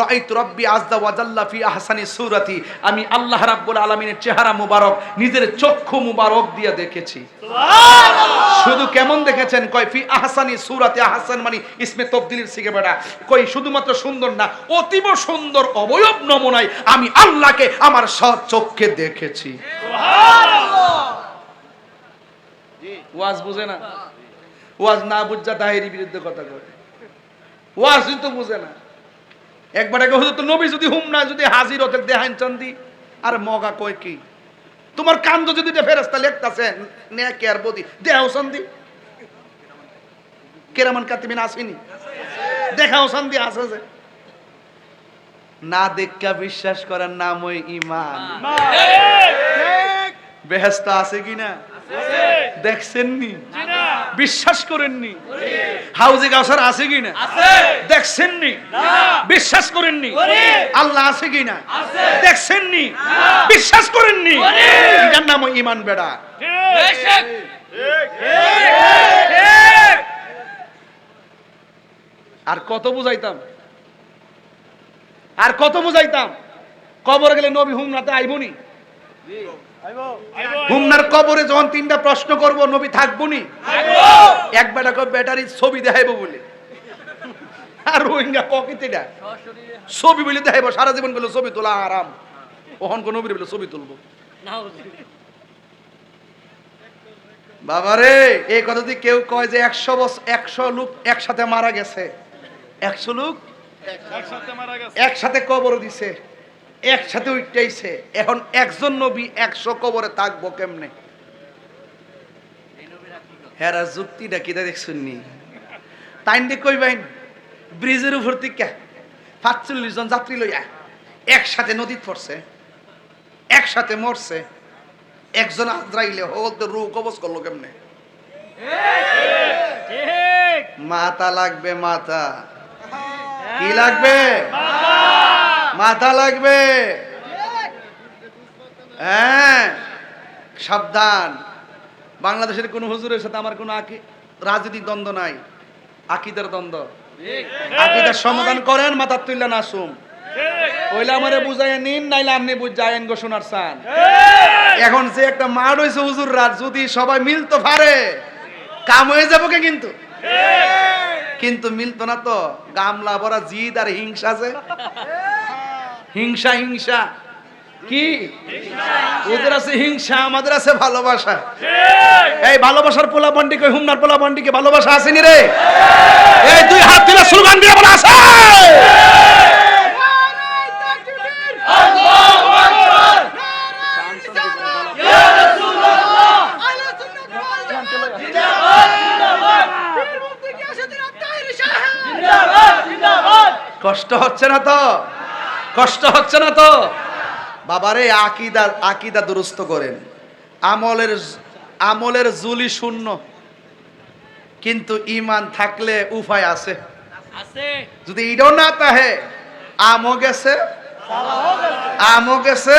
রাইত রব্বি আজদা ওয়াজাল্লা ফি আহসানি সূরাতি। আমি আল্লাহ রাব্বুল আলামিনের চেহারা মুবারক নিজের চক্ষু মুবারক দিয়ে দেখেছি। শুধু কেমন দেখেছেন? কয় ফি আহসানি সূরাতি। আহসান মানে ইসমে তবদিলের শিখে বেড়া। কই শুধুমাত্র সুন্দর না অতীব সুন্দর অবয়ব নমুনায় আমি আল্লাহকে আমার সৎ চোখে দেখেছি। ওয়াজ বুঝে না? ওয়াজ না বুঝা তাহেরি বিরুদ্ধে কথা কয়। ওয়াজ তো বুঝে না। একবার আগে হতো তো নবী যদি হুম না যদি হাজির হতে দেহান চান্দি আর মগা কয় কি? তোমার কান্দ যদি ফেরেস্তা লেখতাছে নে কে আর বদি দেহাও চান্দি। কেরামান কাতিমিন আসেনি। দেখাও চান্দি আছে যে। না দেখা বিশ্বাস করার নাম ওই ইমান। বেহেস্তা আছে কিনা? দেখছেননি? বিশ্বাস করেননি। হাউজে গাছার আছে কিনা দেখছেননি? বিশ্বাস করেননি? আল্লাহ আছে কিনা দেখছেননি? বিশ্বাস করেননি? এটার নাম ইমান বেড়া। আর কত বুঝাইতাম? আর কত বুঝাইতাম? কবর গেলে নবী হুমনাতে আইবনি? হুমনার কবরে যখন তিনটা প্রশ্ন করব নবী থাকব নি এক বেটা কয় ব্যাটারি ছবি দেখাইব বলে। আর রোহিঙ্গা পকেটেটা ছবি বলে দেখাইব সারা জীবন বলে ছবি তোলা আরাম ওহন কোন নবীর বলে ছবি তুলবো? বাবারে এই কথা যদি কেউ কয় যে একশো বছর একশো লোক একসাথে মারা গেছে একশো লোক একসাথে কবর দিছে। একসাথে উঠতেইছে এখন একজন নবী একশো কবরে থাকব কেমনে? হেরা যুক্তিটা কিটা দেখছেন নি? দিয়ে কইবেন ব্রিজের উপর থেকে পাঁচচল্লিশ জন যাত্রী লইয়া একসাথে নদীত পড়ছে একসাথে মরছে একজন আজরাইলে হোক রু কবজ করল কেমনে? মাথা লাগবে মাথা। কি লাগবে? মাথা লাগবে। হ্যাঁ সাবধান। বাংলাদেশের কোন হুজুরের সাথে আমার কোনো রাজনৈতিক দ্বন্দ্ব নাই। আকিদার দ্বন্দ্ব। আকিদার সমাধান করেন, মাথা তুললে না আসুম ওইলে আমারে বুঝাই নিন, নাইলে আপনি বুঝায়েন গো শোনার চান। এখন যে একটা মাঠ হয়েছে হুজুর রাত যদি সবাই মিলতো পারে, কাম হয়ে যাব কে কিন্তু? কিন্তু মিলতো না তো। গামলা ভরা জিদ আর হিংসা আছে হিংসা হিংসা। কি? ওদের আছে হিংসা আমাদের আছে ভালোবাসা। এই ভালোবাসার পোলা বন্ডিকে হুমনার পোলা বন্ডিকে ভালোবাসা আসেনি রে? এই দুই হাত তুলে স্লোগান দিয়ে বলা আছে। কষ্ট হচ্ছে না তো? কষ্ট হচ্ছে না তো? বাবারে আকিদা আকিদা দুরুস্ত করেন। আমলের আমলের জুলি শূন্য। কিন্তু ইমান থাকলে উপায় আছে। যদি এটাও না তাহে আমও গেছে আমও গেছে।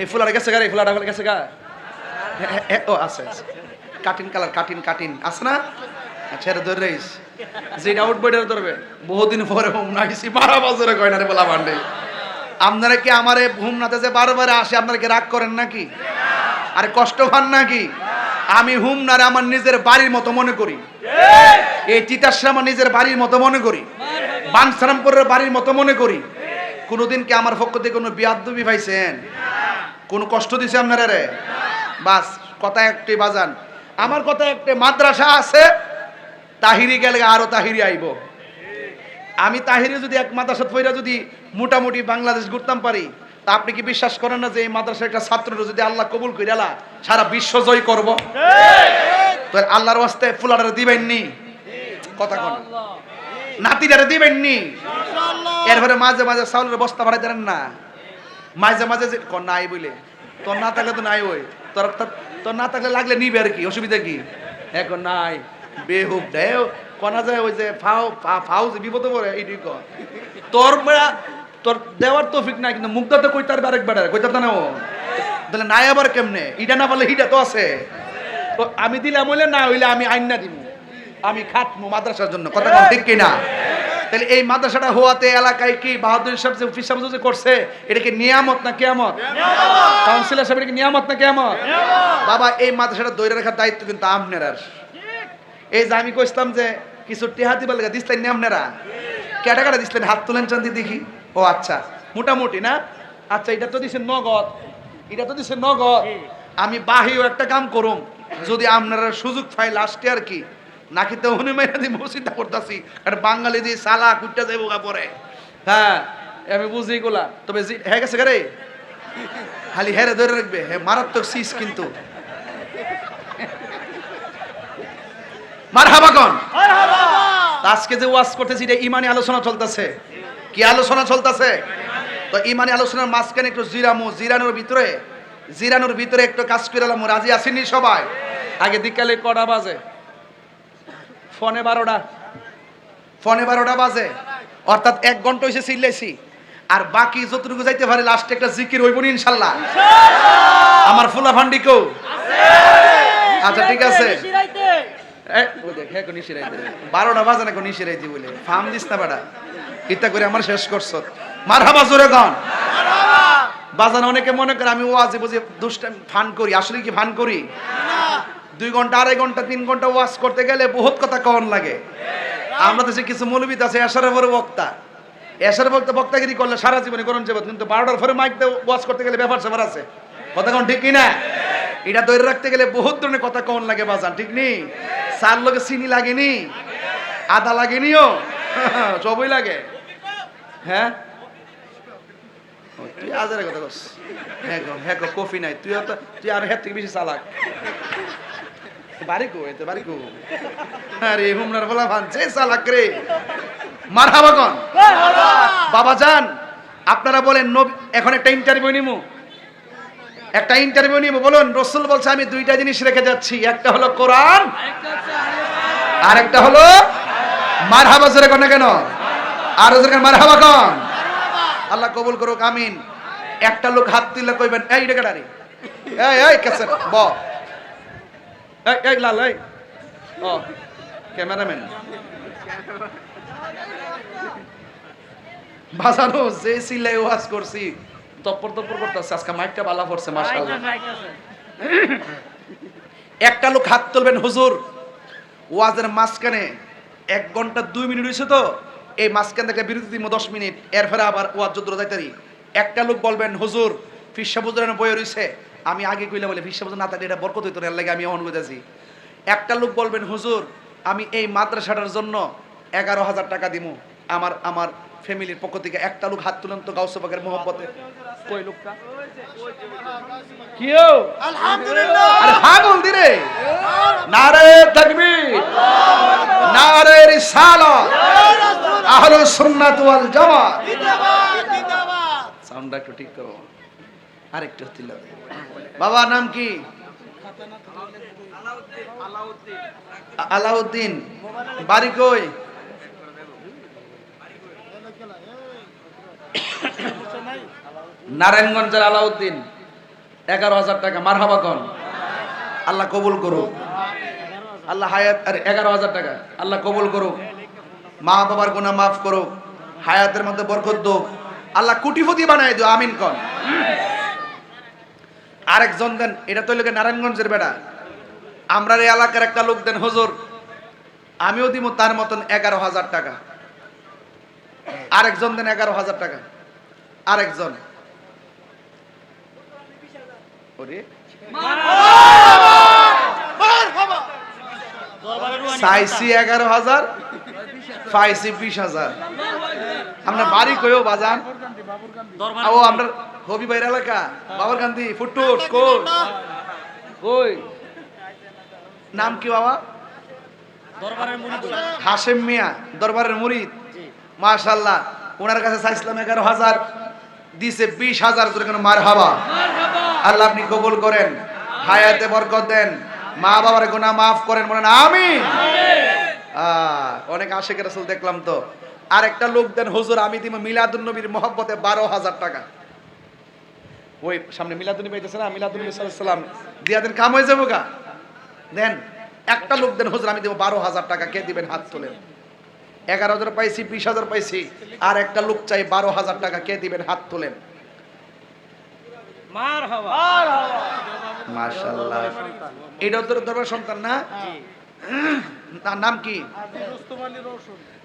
এই ফুলাটা গেছে গা এই ফুলাটা গেছে গা। ও আছে আছে। কাটিন কালার কাটিন কাটিন। আছে না? এটা ধরে রইস। যেটা উঠবে এটা ধরবে, বহুদিন পরে বারো বছরে কয় না রে বলা আপনারা কি আমারে যে বারবার আসে, আপনারা কি রাগ করেন নাকি? আরে কষ্ট পান নাকি? আমি আমার নিজের বাড়ির মতো মনে করি। এই তিতাসরা আমার নিজের বাড়ির মতো মনে করি। বানসারামপুরের বাড়ির মতো মনে করি। কোনোদিন কি আমার পক্ষ থেকে কোনো বিয়াদ্দবি পাইছেন? কোনো কষ্ট দিছে আপনারা রে? বাস, কথা একটি বাজান। আমার কথা একটি মাদ্রাসা আছে তাহিরি গেলে আরও তাহিরি আইব। আমি তাহিরি যদি এক মাদ্রাসা ফইরা যদি মোটামুটি বাংলাদেশ ঘুরতাম পারি তা আপনি কি বিশ্বাস করেন না যে এই মাদ্রাসার একটা ছাত্র যদি আল্লাহ কবুল কইরালা সারা বিশ্ব জয় করব? তো আল্লাহর ওয়াস্তে ফুলারে দিবেন নি কথা কোন। নাতিটারে দিবেন নি এরপরে মাঝে মাঝে চাউলের বস্তা ভাড়াই দেন না। মাঝে মাঝে যে নাই বলে তোর না থাকলে তো নাই ওই। তোর- তোর না থাকলে লাগলে নিবে আর কি অসুবিধা কি? এখন নাই। বেহুব দেও কনা যায় ওই যে ফাও ফাও যে বিপদে পড়ে এইটুই ক তোর বেড়া তোর দেওয়ার তৌফিক নাই কিন্তু মুগ্ধা তো কইতার আরেক বেড়া কইতার না ও? তাহলে নাই আবার কেমনে? ইটা না বলে হিটা তো আছে। তো আমি দিলাম হইলে না হইলে আমি আইন না দিব আমি খাটমু মাদ্রাসার জন্য কথা কোন ঠিক কিনা? তাহলে এই মাদ্রাসাটা হওয়াতে এলাকায় কি বাহাদুর সাহেব যে অফিস সাহেব যে করছে এটা কি নিয়ামত না কেয়ামত? কাউন্সিলর সাহেব এটা কি নিয়ামত না কেয়ামত? বাবা এই মাদ্রাসাটা দৈরে রাখার দায়িত্ব কিন্তু আপনার এই যে আমি কইছিলাম যে কিছু টেহা দিবার লেগে দিসলেন আপনারা? কেটা কেটা দিসলেন? হাত তুলেন চান্দি দেখি। ও আচ্ছা মোটামুটি না? আচ্ছা এটা তো দিছে নগদ। এটা তো দিছে নগদ। আমি বাহিও একটা কাম করুম। যদি আপনারা সুযোগ পাই লাস্টে আর কি? নাকি তো উনি মেয়েরা দিয়ে চিন্তা করতেছি। আর বাঙালি দিয়ে সালা কুটটা যাইব গা পরে। হ্যাঁ আমি বুঝি গোলা। তবে হ্যাঁ গেছে রে? খালি হেরে ধরে রাখবে। হ্যাঁ মারাত্মক সিস কিন্তু। মার হাবাগন আজকে যে ওয়াজ করতেছি এটা ইমানি আলোচনা চলতেছে। কি আলোচনা চলতেছে? তো ইমানি আলোচনার মাঝখানে একটু জিরামু জিরানোর ভিতরে জিরানোর ভিতরে একটু কাজ করে এলাম রাজি আসেনি সবাই? আগে দিকালে কটা বাজে? ফোনে বারোটা। ফোনে বারোটা বাজে। অর্থাৎ এক ঘণ্টা হয়েছে চিল্লাইছি। আর বাকি যতটুকু যাইতে পারে লাস্টে একটা জিকির হইব ইনশাল্লাহ। আমার ফুলা ফান্ডি কেউ আচ্ছা ঠিক আছে। বারোটা বাজে না কোনি শিরাইতে বলে। ফার্ম দিস না করে আমার শেষ করছ। মার হাবা জোরে গান। বাজান অনেকে মনে করে আমি ওয়াজে বুঝে ফান করি। আসলে কি ফান করি? দুই ঘণ্টা, আড়াই ঘণ্টা, তিন ঘণ্টা ওয়াজ করতে গেলে বহুত কথা কন লাগে। আমরা দেশে কিছু মৌলবিদ আছে এসারের পরে বক্তা। এসার বক্তা বক্তাগিরি করলে সারা জীবনে করুন যাবে কিন্তু বারোটার পরে মাইক দিয়ে ওয়াজ করতে গেলে ব্যাপার স্যাপার আছে। কথা কোন ঠিক কিনা? এটা ধরে রাখতে গেলে বহুত ধরনের কথা কন লাগে বাজান ঠিক নি? সার লোকে চিনি লাগেনি? আদা লাগেনিও? সবই লাগে। হ্যাঁ? তুই আজারের কথা কস। হ্যাঁ হ্যাঁ কফি নাই। তুই তুই আর হ্যাঁ থেকে বেশি চালাক। বাড়ি কো এতে বাড়ি কো। আরে হুমনার বলা ভানছে চালাক রে। মার হাবা কন বাবা যান আপনারা বলেন এখন একটা ইন্টারভিউ নিমু। একটা ইন্টারভিউ নিব, বলুন। রসুল বলছে, আমি দুইটা জিনিস রেখে যাচ্ছি। একটা হলো কোরআন আর একটা হলো মার হাবা জোরে কন কেন? আর জোরে মার হাবা কন। আল্লাহ কবুল করুক, আমিন। একটা লোক হাত তুলে কইবেন, এই রে গাড়ি এই এই কেসে ব। এই এই, লাল, এই ও ক্যামেরাম্যান। বাজানো, যে সিলাই ওয়াজ করছি তপ্পর তপ্পর করতেছে আজকে মাইকটা বালা পড়ছে মাশাআল্লাহ। একটা লোক হাত তুলবেন হুজুর। ওয়াজের মাঝখানে এক ঘণ্টা দুই মিনিট হয়েছে তো এই মাঝখান থেকে বিরতি দিব দশ মিনিট এর ফেরে আবার ওয়াজ যদ্র যাইতারি একটা লোক বলবেন হুজুর ফিসা বুজুরের বই রয়েছে আমি আগে কইলাম বলে ফিসা না তাহলে এটা বরকত হইতো না এর লাগে আমি অন করতেছি একটা লোক বলবেন হুজুর আমি এই মাদ্রাসাটার জন্য এগারো হাজার টাকা দিমু। আমার আমার ফ্যামিলির পক্ষ থেকে একটা লোক হাত তুলেন তো গাউসবাগের মোহব্বতে। কই লোকটা? কিও? আলহামদুলিল্লাহ। আরে বল দিরে নারে তাকবীর। নারে রিসালাত। আহলুস সুন্নাত ওয়াল জামাত। জিন্দাবাদ জিন্দাবাদ। সাউন্ডটা একটু ঠিক করো। আরেকটু দিল বাবা নাম কি? আ- আলাউদ্দিন। বাড়ি কই? নারায়ণগঞ্জের আলাউদ্দিন, এগারো হাজার টাকা। মার কন। আল্লাহ কবুল করুক। আল্লাহ হায়াত, আরে, এগারো হাজার টাকা। আল্লাহ কবুল করুক। মা বাবার গুনাহ মাফ করুক। হায়াতের মধ্যে বরকত দোক। আল্লাহ কুটিপতি বানাই দিও, আমিন কন। আরেকজন দেন, এটা তো লোকে নারায়ণগঞ্জের বেড়া। আমরা এই এলাকার একটা লোক দেন, হুজুর। আমিও দিব তার মতন এগারো হাজার টাকা। আরেকজন দেন এগারো হাজার টাকা। আরেকজন। চাইছি এগারো হাজার পাইছি বিশ হাজার। আমরা বাড়ি কইও বাজান? ও আমরা হবি বাইর এলাকা? বাবার গান্ধী ফুটুস কই? কই? নাম কি বাবা? হাশেম মিয়া, দরবারের মুরিদ। মাশাল্লাহ ওনার কাছে চাইছিলাম এগারো হাজার দিছে বিশ হাজার তোর কেন মার হাবা? আল্লাহ আপনি কবুল করেন হায়াতে বরকত দেন মা বাবার গুনাহ মাফ করেন বলেন আহ, অনেক আশেকের রাসূল দেখলাম তো। আর একটা লোক দেন হুজুর আমি দিব মিলাদুন নবীর মহব্বতে বারো হাজার টাকা। ওই সামনে মিলাদুন নবী না মিলাদুন নবী সাল্লাল্লাহু আলাইহি সাল্লাম দিয়া দেন কাম হয়ে যাব গা। দেন একটা লোক দেন হুজুর আমি দেবো বারো হাজার টাকা। কে দিবেন হাত তোলেন? এগারো হাজার পাইছি বিশ হাজার পাইছি। আর একটা লোক চাই বারো হাজার টাকা। কে দিবেন? হাত তোলেন। মার হওয়া। তোর দরবার সন্তান না? তার নাম কি?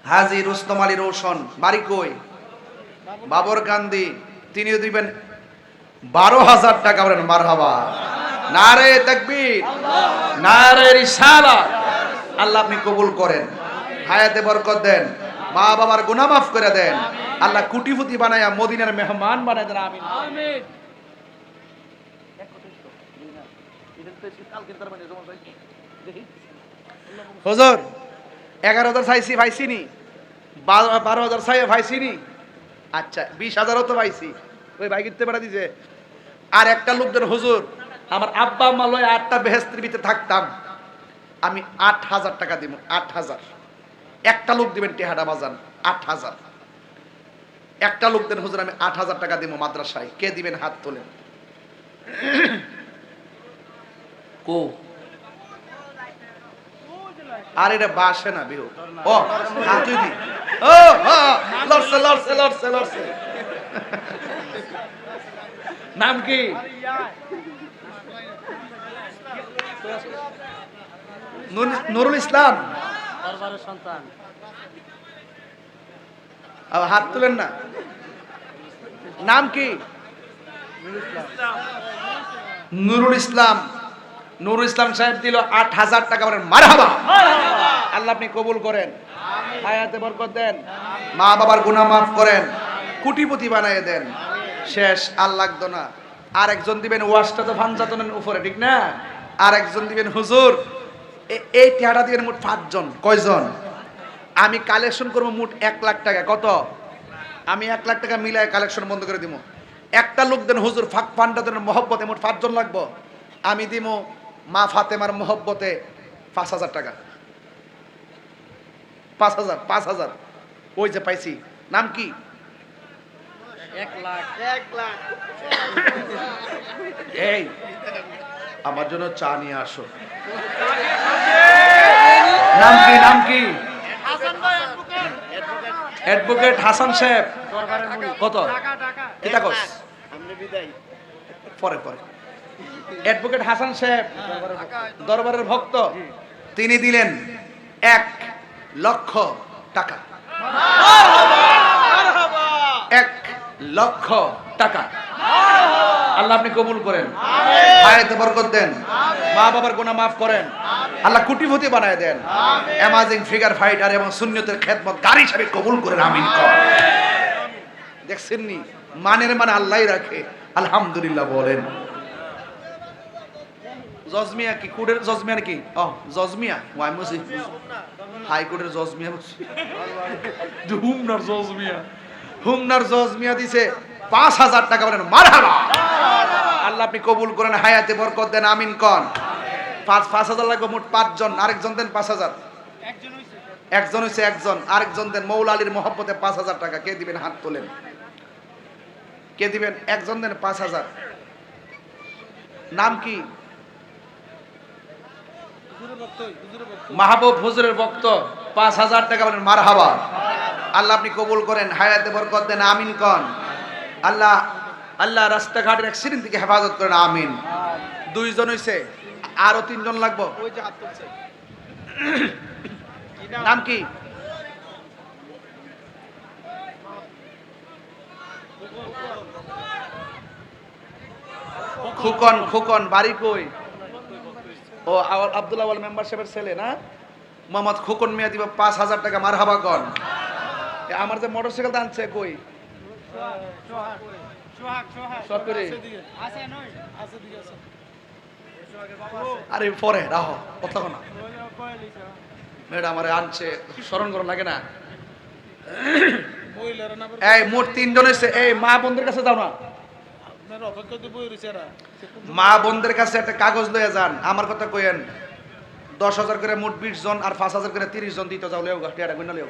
হাজি রুস্তম আলী রোশন। বাড়ি কই? বাবর কান্দি তিনিও দিবেন বারো হাজার টাকা বলেন মার হাবা নারে তাকবীর। নারে রিসালা আল্লাহ আপনি কবুল করেন। হায়াতে বরকত দেন। মা বাবার গুনাহ মাফ করে দেন। আল্লাহ কুটিপুতি বানায়া মদিনার মেহমান বানায় দেন আমিন। আমিন। হুজুর এগারো হাজার চাইছি পাইছি নি বারো হাজার চাই পাইছি নি আচ্ছা বিশ হাজারও তো পাইছি। ওই ভাই কিনতে পারা দিছে। আর একটা লোকদের হুজুর আমার আব্বা আম্মা লয় আটটা বেহেস্তির ভিতরে থাকতাম। আমি আট হাজার টাকা দিব আট হাজার। একটা লোক দিবেন টেহাডা বাজান, আট হাজার। একটা লোক দেন, হুজুর, আমি আট হাজার টাকা দিব মাদ্রাসায়। কে দিবেন? হাত তোলেন। কো? আর এটা বাসে না, বিহু। ও দি। ও লড়ছে লড়ছে লড়ছে লড়ছে। নাম কি? নুর- নুরুল ইসলাম। হাত তুলেন না। নাম কি? নুরুল ইসলাম। নুরুল ইসলাম সাহেব দিল আট হাজার টাকা বলেন, মারহাবা। আল্লাহ আপনি কবুল করেন। হায়াতে বরকত দেন। মা বাবার গুনাহ মাফ করেন। কুটিপতি বানায় দেন। শেষ, আর লাগতো না। আর একজন দিবেন ওয়াশটা তো ফানজাতনের উপরে, ঠিক না? আর একজন দিবেন হুজুর। এই টেহাটা দিবেন মোট পাঁচজন। কয়জন? আমি কালেকশন করব মোট এক লাখ টাকা। কত? আমি এক লাখ টাকা মিলায় কালেকশন বন্ধ করে দিব একটা লোক দেন হুজুর ফাঁক ফান্ডাদের মহব্বতে মোট পাঁচজন লাগবো। আমি দিব মা ফাতেমার মহব্বতে পাঁচ হাজার টাকা। পাঁচ হাজার পাঁচ হাজার। ওই যে পাইছি। নাম কি? এক লাখ এক লাখ। এই। আমার জন্য চা নিয়ে আসো। নাম কি নাম কি? অ্যাডভোকেট। হাসান সাহেব। কত? টাকা কস পরে পরে। অ্যাডভোকেট হাসান সাহেব দরবারের ভক্ত। তিনি দিলেন এক লক্ষ টাকা। এক লক্ষ টাকা। আল্লাহ আপনি কবুল করেন। হায়াতে বরকত দেন। মা বাবার গুনাহ মাফ করেন। আল্লাহ কুটিপতি বানায় দেন। অ্যামাজিং ফিগার ফাইটার এবং শূন্যতের খেদমত গাড়ি হিসাবে কবুল করেন আমিন দেখছেন নি? মানের মানে আল্লাহই রাখে। আলহামদুলিল্লাহ বলেন। জজমিয়া কি? কোর্টের জজমিয়া নাকি? ও জজমিয়া? ওয়াই মুসি। হাইকোর্টের জজমিয়া হুমনার জজমিয়া। হুমনার জজমিয়া দিছে। পাঁচ হাজার টাকা বলেন মারহাবা। আল্লাহ আপনি কবুল করেন হায়াতে বরকত দেন আমিন কন। পাঁচ পাঁচ হাজার লাগবে মোট পাঁচজন আরেকজন দেন পাঁচ হাজার। একজন হইছে। একজন আরেকজন দেন মৌলা আলীর মহব্বতে পাঁচ হাজার টাকা। কে দিবেন হাত তোলেন? কে দিবেন? একজন দেন পাঁচ হাজার। নাম কি? মাহবুব হুজুরের ভক্ত পাঁচ হাজার টাকা বলেন মার হাবা আল্লাহ আপনি কবুল করেন হায়াতে বরকত দেন আমিন কন। আল্লাহ আল্লাহ রাস্তাঘাটের অ্যাক্সিডেন্ট থেকে হেফাজত করেন আমিন। দুইজন হইছে আরও তিনজন লাগবো। নাম? কি? খুকন। খুকন বাড়ি কই? ও আব্দুল্লাহ আওয়াল মেম্বারশিপের ছেলে না? মোহাম্মদ খুকন মিয়া দিব পাঁচ হাজার টাকা মার হাবা কন। এ আমার যে মোটরসাইকেল আনছে কই? আরে পরে কথা না। ম্যাডাম, আমারে আনছে, স্মরণ করো, লাগে না। এই, মোট তিনজন এসে, এই, মা বোনদের কাছে যাও না। মা বোনদের কাছে একটা কাগজ লয়ে যান। আমার কথা কইেন দশ হাজার করে মোট বিশ জন আর পাঁচ হাজার করে তিরিশ জন দিতে যাও লেও লেও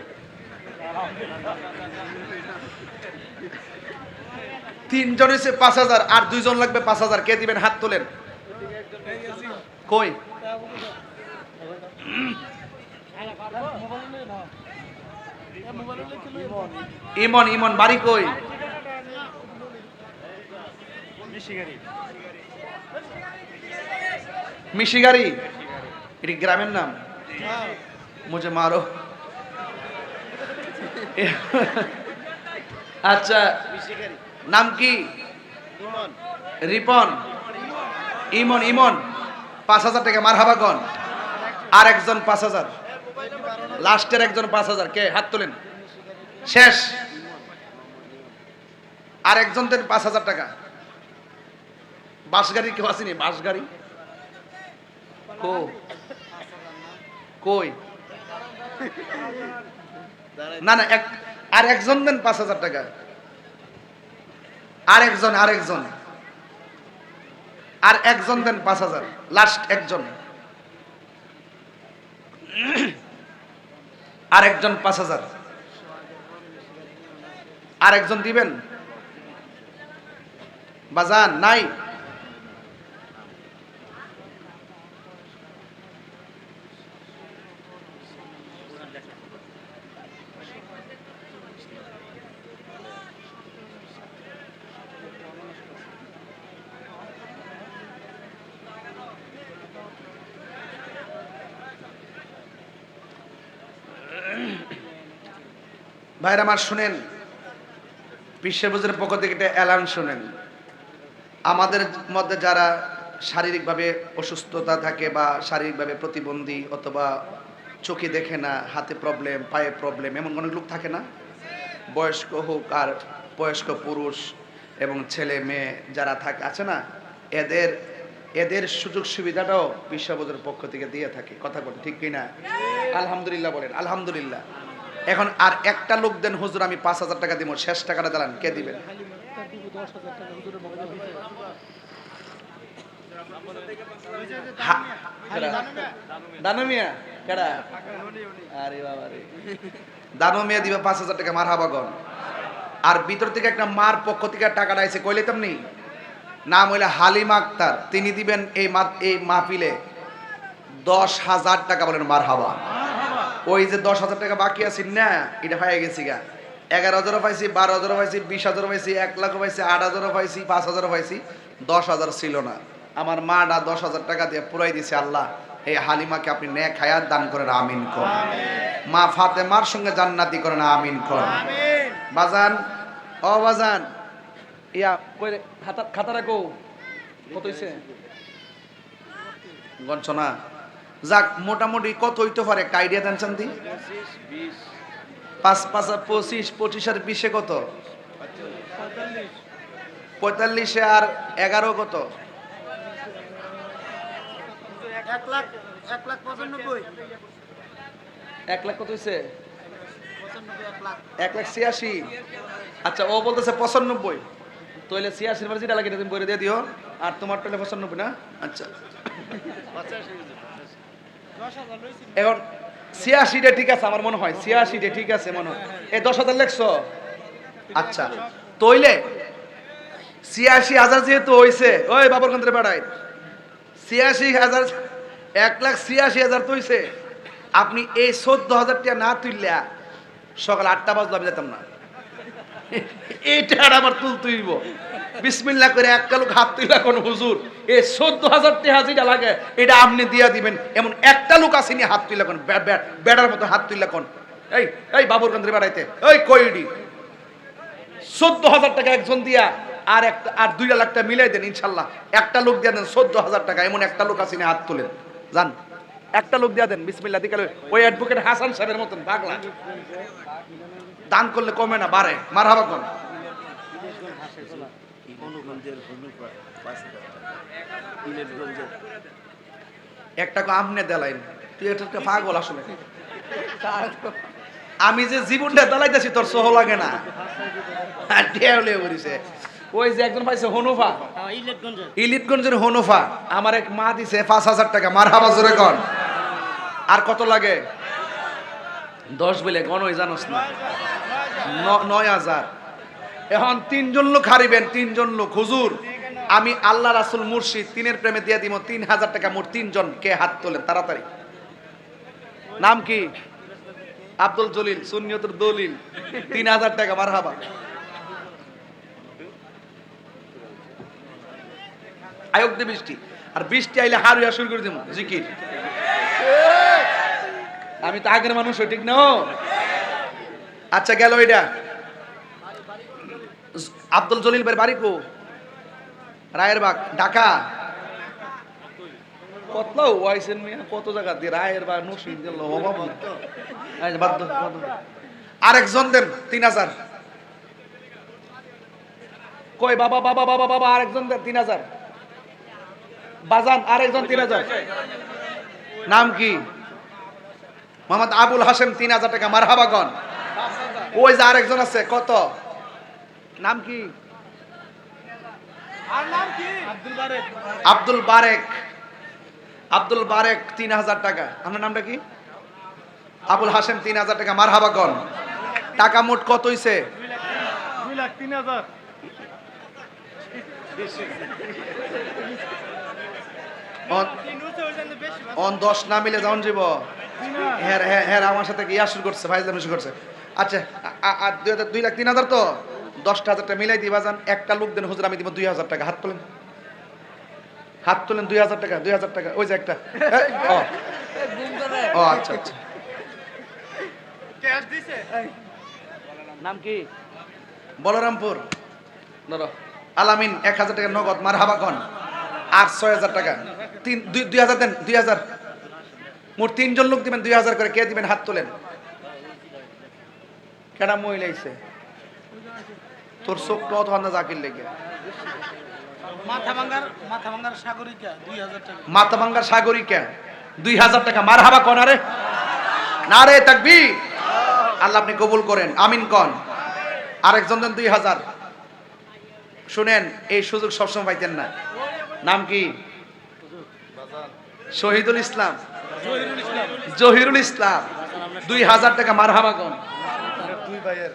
তিনজন হয়েছে পাঁচ হাজার, আর দুইজন লাগবে পাঁচ হাজার। কে দিবেন? হাত তোলেন। কই? ইমন ইমন, বাড়ি কই? মিশিগারি। এটি গ্রামের নাম? মুঝে মারো। আচ্ছা নাম কি? রিপন। ইমন ইমন। পাঁচ হাজার টাকা মার হাবাগন আর একজন পাঁচ হাজার। লাস্টের একজন পাঁচ হাজার। কে? হাত তোলেন। শেষ। আর একজন দেন পাঁচ হাজার টাকা। বাস গাড়ি কেউ আসেনি বাস গাড়ি কই? না না এক আর একজন দেন পাঁচ হাজার টাকা। আর একজন আর একজন দেন পাঁচ হাজার। লাস্ট একজন। আর একজন পাঁচ হাজার। আর একজন দিবেন? বাজান, নাই? ভাইরা আমার শুনেন বিশ্ববুজের পক্ষ থেকে একটা অ্যালার্ম শুনেন। আমাদের মধ্যে যারা শারীরিকভাবে অসুস্থতা থাকে বা শারীরিকভাবে প্রতিবন্ধী অথবা চোখে দেখে না, হাতে প্রবলেম পায়ে প্রবলেম এমন অনেক লোক থাকে না? বয়স্ক হোক আর বয়স্ক পুরুষ এবং ছেলে মেয়ে যারা থাকে, আছে না? এদের এদের সুযোগ সুবিধাটাও বিশ্ববোধের পক্ষ থেকে দিয়ে থাকে। কথা বলেন ঠিক কিনা? আলহামদুলিল্লাহ বলেন, আলহামদুলিল্লাহ। এখন আর একটা লোক দেন, হুজুর, আমি পাঁচ হাজার টাকা দিব, শেষ টাকাটা দিলাম কে দিবেন পাঁচ হাজার টাকা, মার হাবাগন আর ভিতর থেকে একটা মার পক্ষ থেকে টাকাটা আইছে কইলে তেমনি নাম হইলে হালিম আক্তার, তিনি দিবেন এই এই মাহফিলে দশ হাজার টাকা বলেন মার হাবা। ওই যে দশ হাজার টাকা বাকি আছে না এটা হয়ে গেছি গা। এগারো হাজারও পাইছি বারো হাজারও পাইছি বিশ হাজারও পাইছি এক লাখও পাইছি আট হাজারও পাইছি পাঁচ হাজারও পাইছি দশ হাজার ছিল না। আমার মাটা দশ হাজার টাকা দিয়ে পুরাই দিছে আল্লাহ। এই হালিমাকে আপনি নে খায়াত দান করেন আমিন কর। মা ফাতেমার সঙ্গে জান্নাতি করেন আমিন কর। বাজান ও বাজান। ইয়া কই রে খাতা খাতা রাখো কত হইছে? গঞ্চনা যাক মোটামুটি কত হইতে পারে? একটা আইডিয়া দেন চান্দি পাঁচ পাঁচ পঁচিশ পঁচিশ আর বিশে কত? পঁয়তাল্লিশে আর এগারো কত? এক লাখ এক লাখ পঁচানব্বই। এক লাখ কত হয়েছে এক লাখ। ছিয়াশি। আচ্ছা ও বলতেছে পঁচানব্বই। তাহলে ছিয়াশির মানে যেটা লাগে তুমি বলে দিয়ে দিও। আর তোমার তাহলে পঁচানব্বই না? আচ্ছা। এখন ঠিক আছে আমার মনে হয় ঠিক আছে মনে হয়। দশ হাজার লেখছো? আচ্ছা হাজার যেহেতু হইছে, ওই বাবর হাজার, এক লাখ ছিয়াশি হাজার তৈছে আপনি এই চোদ্দ হাজার টাকা না তুললে সকাল আটটা বাজলো, আমি যেতাম না। এইটা আর আমার তুল তুইব বিসমিল্লা করে একটা লোক হাত তুইলা কোন হুজুর। এই চোদ্দ হাজার টাকা যেটা লাগে, এটা আপনি দিয়া দিবেন। এমন একটা লোক আসেনি, হাত তুইলা কোন বেড়ার মতো হাত তুইলা কোন এই এই বাবুর বাবুরগঞ্জের বেড়াইতে, এই কইডি। চোদ্দ হাজার টাকা একজন দিয়া, আর একটা, আর দুই লাখ টাকা মিলাই দেন, ইনশাল্লাহ। একটা লোক দিয়া দেন চোদ্দ হাজার টাকা, এমন একটা লোক আসেনি, হাত তুলেন। জান একটা লোক দিয়া দেন বিসমিল্লা দিকে ওই অ্যাডভোকেট হাসান সাহেবের মতন, পাগলা। দান করলে কমে না, বাড়ে। মার হাবা কন একটা কো আমনে দেলাইন। তুই এটা একটা পাগল আসলে? আমি যে জীবনটা দেলাইতেছি তোর সহ লাগে না। ঢেউলে বলিছে ওই যে একজন পাইছে হনুফা। ইলিটগঞ্জের হনুফা। আমার এক মা দিছে পাঁচ হাজার টাকা। মার হাবা জোরে কন। আর কত লাগে? দশ বেলে গণ ওই জানোস না নয় হাজার। এখন তিনজন লোক হারিবেন, তিনজন লোক। হুজুর, আমি আল্লাহ রাসুল মুর্শিদ, তিনের প্রেমে দিয়ে দিব তিন হাজার টাকা, মোট তিনজন কে হাত তোলেন? তাড়াতাড়ি। নাম কি? আব্দুল জলিল, সুন্নিয়তের দলিল। তিন হাজার টাকা মার হাবা আয়োগ দে বৃষ্টি। আর বৃষ্টি আইলে হারুয়া শুরু করে দিব জিকির। আমি তো আগের মানুষ ঠিক না আচ্ছা গেল এটা। আব্দুল জলিল ভাই বাড়ি কো? রায়ের বাগ ঢাকা। কত ওয়াইসেন মিয়া, কত জায়গা রায়ের বাগ। আরেকজন দেন, তিন হাজার। কই বাবা বাবা বাবা বাবা আরেকজন দেন, তিন হাজার। বাজান, আরেকজন, তিন হাজার। নাম কি? মোহাম্মদ আবুল হাসেম তিন হাজার টাকা, মারহাবাগন। ওই যে আরেকজন আছে, কত? নাম কি? আর নাম কি? আব্দুল বারেক। আব্দুল বারেক। তিন হাজার টাকা। আপনার নামটা কি? আবুল হাসেম তিন হাজার টাকা। মারহাবাগন টাকা মোট কত হইছে? অন- দশ না মিলে যাওন যাব হ্যাঁ হ্যাঁ হ্যাঁ আমার সাথে ইয়া শুরু করছে? ভাইজান শুরু করছে। আচ্ছা আ- আ- আর দুই হাজার দুই লাখ তিন হাজার তো? দশটা হাজার টাকা মিলাই দিবা যান একটা লোক দেন হুজুর আমি দিব দুই হাজার টাকা। হাত তোলেন। হাত তোলেন দুই হাজার টাকা দুই হাজার টাকা। ওই যে একটা। ও। আচ্ছা আচ্ছা। ক্যাশ দিছে? নাম কি? বলরামপুর। ধরো আলামিন এক হাজার টাকা নগদ মার হাবাকন আর ছয় হাজার টাকা। তিন দুই হাজার দেন দুই হাজার। মোট তিনজন লোক দিবেন দুই হাজার করে। কে দিবেন? হাত তোলেন। কেডা মহিলা আইছে তোর চোখ কত আন্দাজ আকিল লেগে। মাথা ভাঙ্গার সাগরিকা দুই হাজার টাকা। মাথা ভাঙ্গার সাগরিকা দুই হাজার টাকা। মার হাবা কন আরে। না রে তাকবি আল্লাহ আপনি কবুল করেন। আমিন কন। আরেকজন দেন দুই হাজার। শুনেন এই সুযোগ সবসময় পাইতেন না। নাম কি? শহীদুল ইসলাম। জহিরুল ইসলাম। দুই হাজার টাকা মার হাবা কন ভাইয়ের।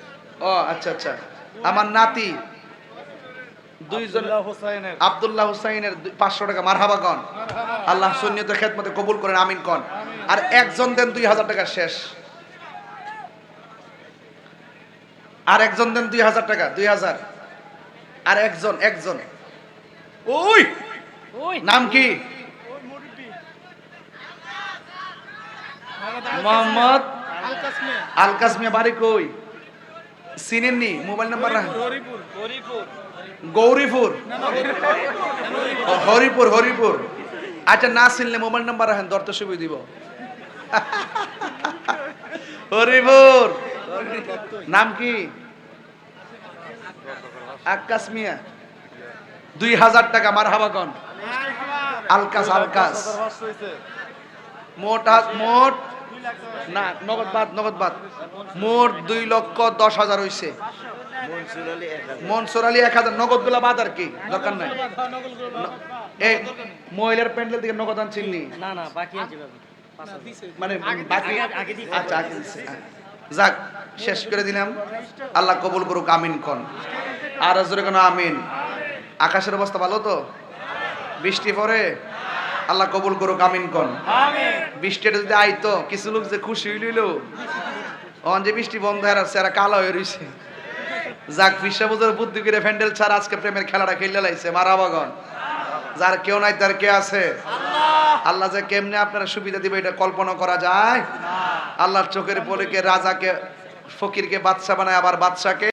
ও আচ্ছা আচ্ছা। আমার নাতি দুইজন হোসাইনের। আব্দুল্লাহ হুসাইনের পাঁচশো টাকা মারহাবা কন। আল্লাহ খেদমতে কবুল করেন আমিন কন। আর একজন দেন দুই হাজার টাকা শেষ। আর একজন দেন দুই হাজার টাকা দুই হাজার। আর একজন একজন। ওই! নাম কি? মোহাম্মদ আলকাস মিয়া আলকাস মিয়া বাড়ি কই? চিনেননি মোবাইল নাম্বার গৌরীপুর হরিপুর হরিপুর। আচ্ছা না চিনলে মোবাইল নাম্বার রাখেন দর তো সুবি দিব। হরিপুর। নাম কি? আকাশ মিয়া। দুই হাজার টাকা মার হাবাগন আলকাস আলকাস মোট মোট না নগদ বাদ নগদ বাদ। মোট দুই লক্ষ দশ হাজার হইছে। মনসুর আলী এক হাজার নগদগুলা বাদ আর কি দরকার নাই। এই মহিলার প্যান্ডেল দিকে নগদ আনছিনি না? না বাকি। মানে বাকি। আচ্ছা হ্যাঁ। যাক শেষ করে দিলাম। আল্লাহ কবুল করুক আমিন কন আর জোরে কোন আমিন। আকাশের অবস্থা ভালো তো? বৃষ্টি পড়ে? আল্লাহ কবুল করুক আমিন কন। বৃষ্টিটা যদি আইতো কিছু লোক যে খুশি হইল অন যে বৃষ্টি বন্ধ হয়ে আছে এরা কালো হয়ে রইছে। যাক বিশ্ববুজের বুদ্ধি করে ফ্যান্ডেল ছাড়া আজকে প্রেমের খেলাটা খেললে লাইছে মারাবাগন যার কেউ নাই তার কে আছে? আল্লাহ। যে কেমনে আপনারা সুবিধা দিবে এটা কল্পনা করা যায়। আল্লাহর চোখের পরে কে রাজাকে ফকিরকে বাদশা বানায় আবার বাদশাকে।